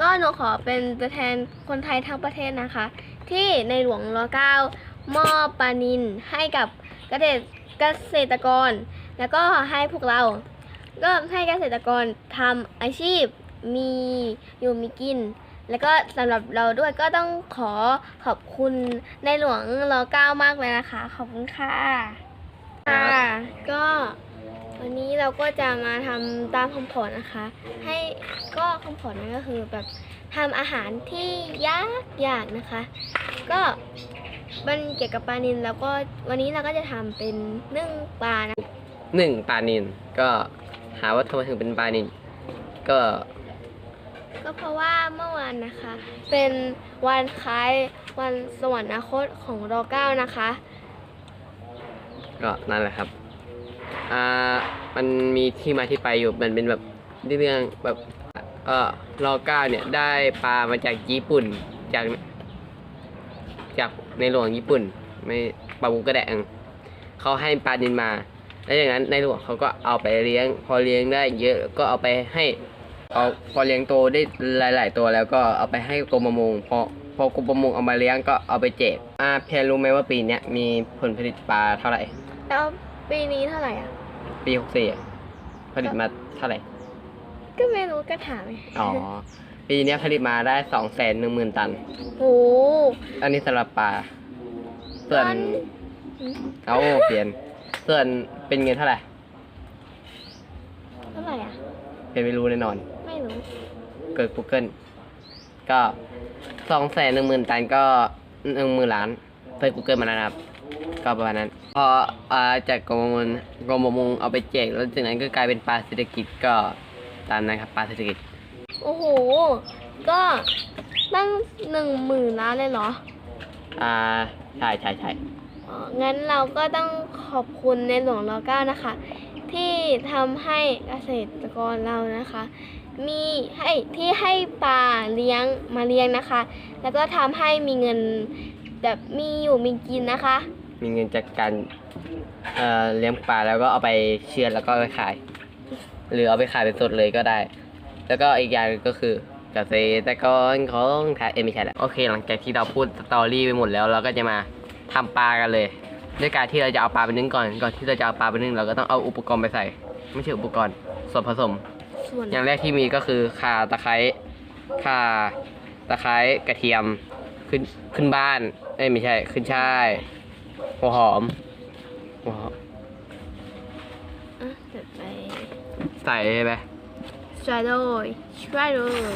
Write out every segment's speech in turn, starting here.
ก็หนูขอเป็นตัวแทนคนไทยทั้งประเทศนะคะ ที่ในหลวงรอเก้ามอบปลานินให้กับเกษตรเกษตรกร แล้วก็ให้พวกเรา ก็ให้เกษตรกรทำอาชีพมีอยู่มีกิน แล้วก็สำหรับเราด้วยก็ต้องขอขอบคุณในหลวงรอเก้ามากเลยนะคะ ขอบคุณค่ะ ค่ะ ก็ วันนี้เราก็จะมาทำตามคำขอนะคะ ให้ก็คำขอนั้นก็คือแบบทำอาหารที่ยากยากนะคะ ก็มันเกี่ยวกับปลานินแล้วก็วันนี้เราก็จะทำเป็นนึ่งปลานะหนึ่งปลานินก็หาว่าทำไมถึงเป็นปลานินก็ ก็เพราะว่าเมื่อวานนะคะ เป็นวันคล้ายวันสวรรคตของรอเก้านะคะ ก็นั่นแหละครับ อ่ามันมีที่มาที่ไปอยู่มันเป็นแบบเรื่องแบบเออรอเก้าเนี่ยได้ปลามาจากญี่ปุ่นจากจากในหลวงญี่ปุ่น ไม่ปลาบุกกระแดงเขาให้ปลานินมา แล้วจากนั้นในหลวงเขาก็เอาไปเลี้ยง พอเลี้ยงได้เยอะก็เอาไปให้เอาพอเลี้ยงโตได้หลาย ๆ ตัวแล้วก็เอาไปให้กรมประมงพอพอกรมประมงเอามาเลี้ยงก็เอาไปแจกอ่าเพียรู้ไหมว่าปีเนี้ยมีผลผลิตปลาเท่าไหร่แล้ว ปีนี้เท่าไหร่อะ ปีหกสี่ผลิตมาเท่าไหร่ ก็ไม่รู้ก็ถามไงอ๋อ ปีเนี้ยผลิตมาได้สองแสนหนึ่งหมื่นตันโหอันนี้สำหรับปลาส่วนตันอืมเอาเปลี่ยน ส่วนเป็นเงินเท่าไหร่ เท่าไหร่อะ เป็นไม่รู้แน่นอน ไม่รู้ เกิด Google ก็สองแสนหนึ่งหมื่นตันก็หนึ่งหมื่นล้านเปิด Google มาแล้วนะครับ ก็ประมาณนั้น พออ่าจากกรมประมงกรมประมงเอาไปแจกแล้วจากนั้นก็กลายเป็นปลาเศรษฐกิจก็ตามนั้นครับปลาเศรษฐกิจ โอ้โห ก็ตั้งหนึ่งหมื่นล้านเลยเหรอ อ่าใช่ใช่ใช่อ๋องั้นเราก็ต้องขอบคุณในหลวงรอเก้านะคะ ที่ทำให้เกษตรกรเรานะคะ มีให้ที่ให้ปลาเลี้ยงมาเลี้ยงนะคะ แล้วก็ทำให้มีเงินแบบมีอยู่มีกินนะคะ มีเงินจากการเอ่อเลี้ยงปลาแล้วก็เอาไปเชือดแล้วก็เอาไปขาย หรือเอาไปขายเป็นสดเลยก็ได้ แล้วก็อีกอย่างหนึ่งก็คือเกษตรกรของไทยเอ้ยไม่ใช่แหละโอเค หลังจากที่เราพูดสตอรี่ไปหมดแล้วเราก็จะมาทำปลากันเลย ด้วยการที่เราจะเอาปลาไปนึ่งก่อนก่อนที่เราจะเอาปลาไปนึ่งเราก็ต้องเอาอุปกรณ์ไปใส่ ไม่ใช่อุปกรณ์ส่วนผสม ส่วนอย่างแรกที่มีก็คือข่าตะไคร้ข่าตะไคร้กระเทียมขึ้นขึ้นบ้านเอ้ยไม่ใช่ขึ้นช่าย หัวหอมหัวหอมอะเดี๋ยวไปใส่ใช่ไหมช่วยเลยช่วยเลย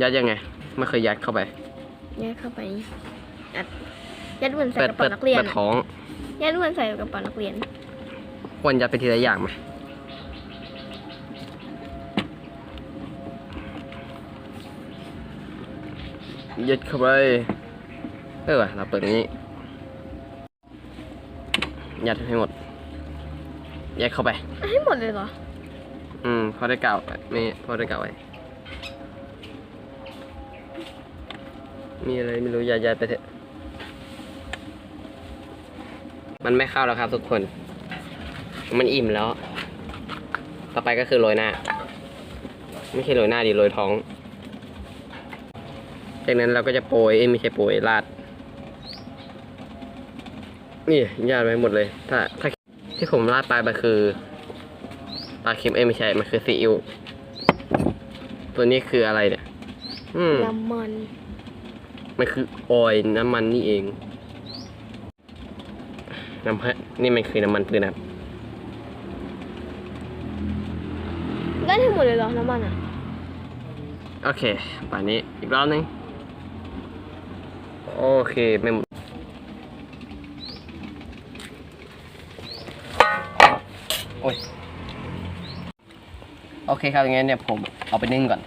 ยัดยังไง ไม่เคยยัดเข้าไป ยัดเข้าไปยัดยัดเหมือนใส่เปิดกระเปิเป๋าดนักเรียนเปิดอะท้อง ยัดเหมือนใส่กระเป๋านักเรียน ควรยัดไปทีละอย่างไหมยัดเข้าไป เออว่ะเราเปิดอย่างนี้ ยัดให้หมด ยัดเข้าไป ให้หมดเลยเหรอ อืมพอได้กล่าวไว้ไม่พอได้กล่าวไว้ มีอะไรไม่รู้อย่าอย่าไปเถอะ มันไม่เข้าแล้วครับทุกคน มันอิ่มแล้ว ต่อไปก็คือโรยหน้า ไม่ใช่โรยหน้าดิโรยท้อง จากนั้นเราก็จะโปรยเอ้ยไม่ใช่โปรยราด นี่ญาติไว้หมดเลย ถ้าถ้าที่ผมราดไปมันคือปลาเค็มเอ้ยไม่ใช่ มันคือซีอิ๊วตัวนี้คืออะไรเนี่ย อืมน้ำมัน มันคือออยล์น้ำมันนี่เอง น้ำมันนี่มันคือน้ำมันพืชนะครับ ได้ทั้งหมดเลยเหรอ น้ำมันอะ โอเคป่านนี้อีกรอบนึง โอเคไม่หมดโอ้ย โอเคครับงั้นเนี่ยผมเอาไปนึ่งก่อน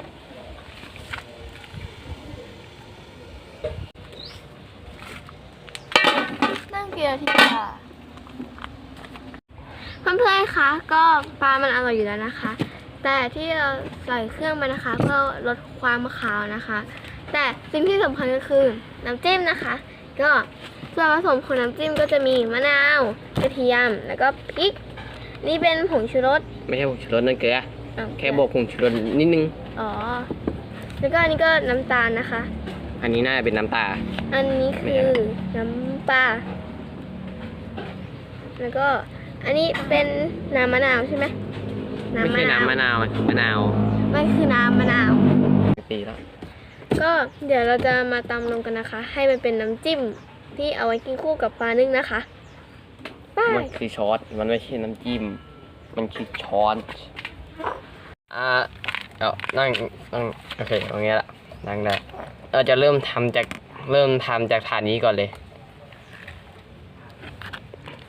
นั่งกี่นาทีค่ะเพื่อนๆคะก็ปลามันอร่อยอยู่แล้วนะคะ แต่ที่เราใส่เครื่องไปนะคะ เพื่อลดความขาวนะคะ แต่สิ่งที่สำคัญก็คือน้ำจิ้มนะคะ ก็ส่วนผสมของน้ำจิ้มก็จะมีมะนาวกระเทียมแล้วก็พริก นี่เป็นผงชูรส ไม่ใช่ผงชูรสนั่นเกลือ อ้าวแค่บอกผงชูรสนิดนึง อ๋อ แล้วก็อันนี้ก็น้ำตาลนะคะ อันนี้น่าจะเป็นน้ำตา อันนี้คือน้ำปลา แล้วก็อันนี้เป็นน้ำมะนาวใช่ไหมไม่ใช่น้ำมะนาวมันคือมะนาวมันคือน้ำมะนาว ปีแล้ว ก็เดี๋ยวเราจะมาตำลงกันนะคะ ให้มันเป็นน้ำจิ้มที่เอาไว้กินคู่กับปลานึ่งนะคะไป้ามันคือช้อนมันไม่ใช่น้ำจิ้ม มันคือช้อน อ่าเดี๋ยวนั่งนั่งโอเคตรงนี้ละนั่งได้เราจะเริ่มทำจากเริ่มทำจากฐานนี้ก่อนเลย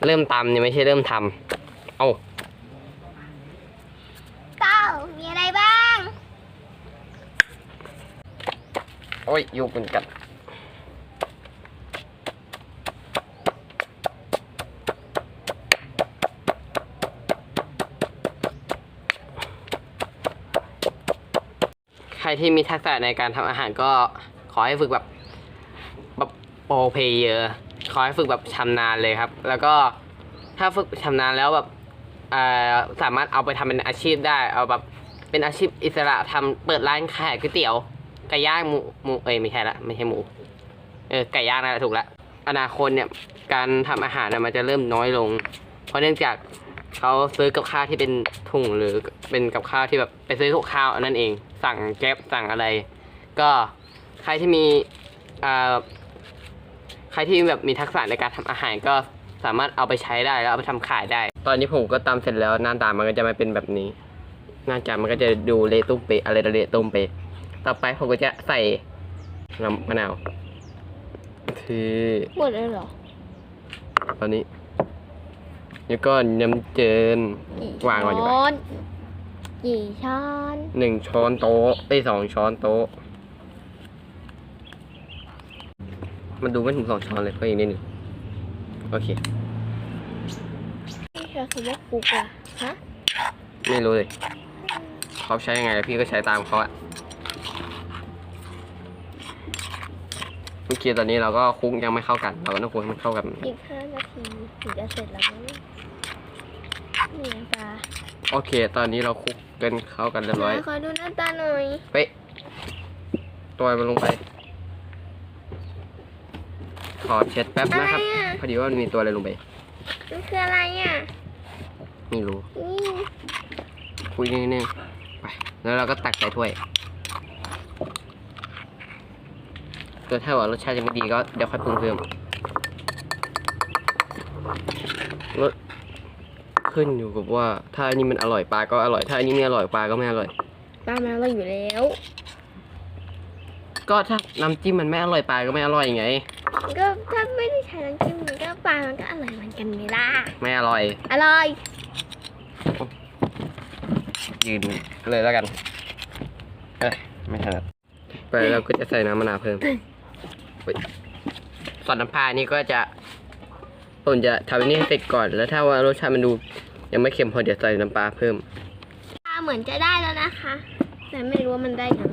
เริ่มตำเนี่ยไม่ใช่เริ่มทำเอาเต้ามีอะไรบ้าง โอ้ยยุบมันกัดใค รที่มีทักษะในการทำอาหารก็ขอให้ฝึกแบบแบบโปรเพลเยอร์ขอให้ฝึกแบบชำนาญเลยครับ แล้วก็ถ้าฝึกชำนาญแล้วแบบสามารถเอาไปทำเป็นอาชีพได้ เอาแบบเป็นอาชีพอิสระทำเปิดร้านขายก๋วยเตี๋ยวไก่ย่างหมูหมูเอ้ยไม่ใช่ละไม่ใช่หมูเออไก่ย่างนั่นแหละถูกละอนาคตเนี่ยการทำอาหารน่ะมันจะเริ่มน้อยลง เพราะเนื่องจาก เขาซื้อกับข้าวที่เป็นถุงหรือเป็นกับข้าวที่แบบไปซื้อกับข้าวอันนั่นเอง สั่งแก๊บสั่งอะไร ก็ใครที่มีอ่าใครที่แบบมีทักษะในการทำอาหารก็สามารถเอาไปใช้ได้แล้วเอาไปทำขายได้ ตอนนี้ผมก็ตำเสร็จแล้วหน้าตามันก็จะไม่เป็นแบบนี้ หน้าจามันก็จะดูเละตุ้มเปะอะไรเละตุ้มเปะต่อไปผมก็จะใส่น้ำมะนาวคือหมดเลยเหรอตอนนี้ แล้วก็น้ำเจินกี่วางก่อนดีกว่า ช้อนกี่ช้อนหนึ่งช้อนโต๊ะไอ้ยสองช้อนโต๊ะ มันดูไม่ถึงสองช้อนเลยก็อีกนิดหนึ่งโอเค นี่คือคำว่าคลุกอะฮะไม่รู้เลย เขาใช้ยังไงพี่ก็ใช้ตามเขาอะเมื่อกี้ตอนนี้เราก็คลุกยังไม่เข้ากัน เราก็ต้องคลุกให้มันเข้ากัน อีกห้านาทีถึงจะเสร็จแล้วมั้ง นี่น้ำตาโอเค ตอนนี้เราคลุกกันเข้ากันเรียบร้อยไหนขอดูน้ำตาหน่อย เป๊ะตัวมันลงไป ขอเช็ดแป๊บอะไรนะครับอะพอดีว่ามันมีตัวอะไรลงไป มันคืออะไรอะ ไม่รู้ นี่คุยนิดนึงไป แล้วเราก็ตักใส่ถ้วยก็ถ้าว่ารสชาติยังไม่ดีก็เดี๋ยวค่อยปรุงเพิ่มรส ขึ้นอยู่กับว่า ถ้าอันนี้มันอร่อยปลาก็อร่อย ถ้าอันนี้ไม่อร่อยปลาก็ไม่อร่อยปลามาเราอยู่แล้ว ก็ถ้าน้ำจิ้มมันไม่อร่อยปลาก็ไม่อร่อยไง ก็ถ้าไม่ได้ใช้น้ำจิ้มมันก็ปลามันก็อร่อยเหมือนกันไหมล่ะไม่อร่อย อร่อยยืนเลยแล้วกัน เอ้ยไม่ถนัดไปเราก็จะใส่น้ำมะนาวเพิ่มเฮ้ยซอสน้ำปลานี่ก็จะผมจะทำอันนี้ให้เสร็จก่อน แล้วถ้าว่ารสชาติมันดู ยังไม่เค็มพอเดี๋ยวใส่น้ำปลาเพิ่ม ปลาเหมือนจะได้แล้วนะคะ แต่ไม่รู้ว่ามันได้ยัง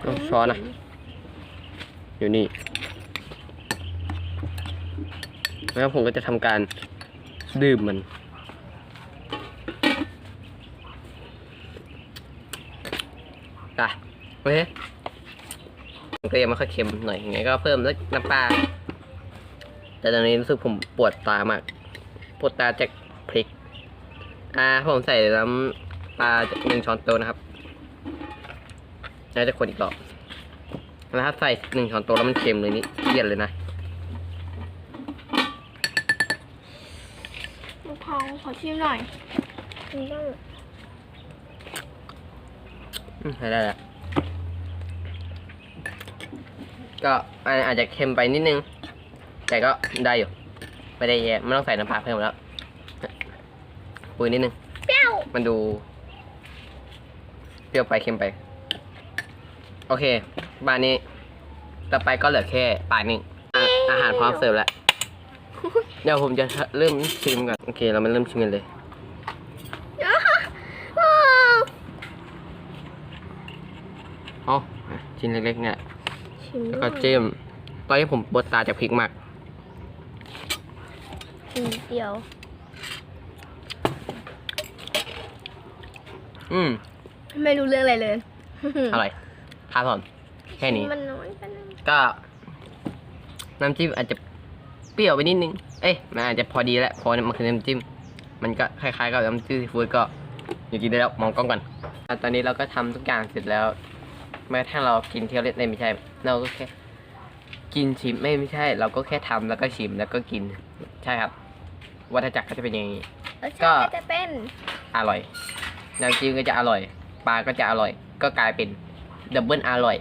เอาช้อนนะอยู่นี่ แล้วผมก็จะทำการดื่มมัน อะโอเคมันก็ยังไม่ค่อยเค็มหน่อยยังไงก็เพิ่มแล้วน้ำปลา แต่ตอนนี้รู้สึกผมปวดตามาก ปวดตาจาก พริก อ่าผมใส่น้ำปลาหนึ่งช้อนโต๊ะนะครับน่าจะคนอีกรอบแล้วถ้าใส่หนึ่งช้อนโต๊ะแล้วมันเค็มเลยนี่เครียดเลยนะลูกทองขอชิมหน่อยชิมบ้างอืมใช้ได้แล้วก็อันอาจจะเค็มไปนิดนึง แต่ก็ได้อยู่ ไม่ได้แย่ไม่ต้องใส่น้ำปลาเพิ่มแล้ว ปุยนิดนึง เปรี้ยวมันดู เปรี้ยวไปเค็มไป โอเคบ้านนี้ ต่อไปก็เหลือแค่ปลาหนึ่งอะอาหารพร้อมเสิร์ฟแล้ว เดี๋ยวผมจะเริ่มชิมก่อน โอเค เรามาเริ่มชิมกันเลยว้าวเอาชิ้นเล็กๆเนี่ย ชิมแล้วด้ก็วยจิ้ม ตอนนี้ผมปวดตาจากพริกมาก อืมเดียว อืมไม่รู้เรื่องอะไรเลยอร่อยครับผมแค่นี้ มันน้อยไปนะก็ น้ำจิ้มอาจจะเปรี้ยวไปนิดนึง เอ้ย มันอาจจะพอดีแล้วเพอมันคือน้ำจิ้ม มันก็คล้ายๆกับน้ำจิ้มซีฟู้ดก็อยู่กินได้แล้วมองกล้องก่อนอะตอนนี้เราก็ทำทุกอย่างเสร็จแล้ว แม้กระทั่งเรากินเที่ยวเล่นได้ไม่ใช่ เราก็แค่กินชิมไม่ไม่ใช่ เราก็แค่ทำแล้วก็ชิมแล้วก็กิน ใช่ครับวัฏจักรก็จะเป็นอย่างนี้รสก็ชาติก็จะเป็นอร่อย น้ำจิ้มก็จะอร่อย ปลาก็จะอร่อย ก็กลายเป็นดับเบิลอร่อย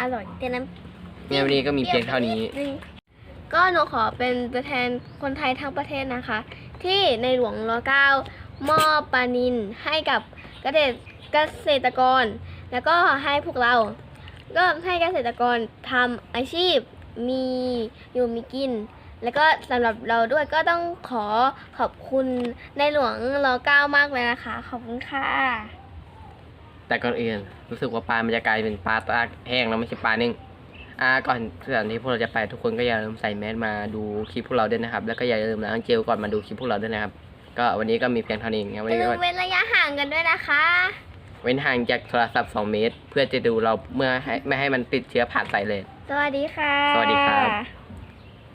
อร่อยแต่น้ำในวันนี้ก็มีเพียงเท่านี้ปรี้ยวไปดนึงก็หนูขอเป็นตัวแทนคนไทยทั้งประเทศนะคะ ที่ในหลวงรเก้ามอบปลานินให้กับเกษตรเกษตรกร แล้วก็ให้พวกเรา ก็ให้เกษตรกรทำอาชีพมีอยู่มีกิน แล้วก็สำหรับเราด้วยก็ต้องขอขอบคุณในหลวงรเก้ามากเลยนะคะ ขอบคุณค่ะ แต่ก่อนอื่นรู้สึกว่าปลามันจะกลายเป็นปลาตากแห้งแล้วไม่ใช่ปลานึ่งอ่าก่อนก่อนที่พวกเราจะไปทุกคนก็อย่าลืมใส่แมสมาดูคลิปพวกเราด้วยนะครับ แล้วก็อย่าลืมล้างเจลก่อนมาดูคลิปพวกเราด้วยนะครับ ก็วันนี้ก็มีเพียงเท่านี้งั้นวันอย่านี้ลืก็มเว้นระยะห่างกันด้วยนะคะ เว้นห่างจากโทรศัพท์2เมตร เพื่อจะดูเราเมื่อให้ไม่ให้มันติดเชื้อผ่านใส่เลย สวัสดีค่ะ สวัสดีครับ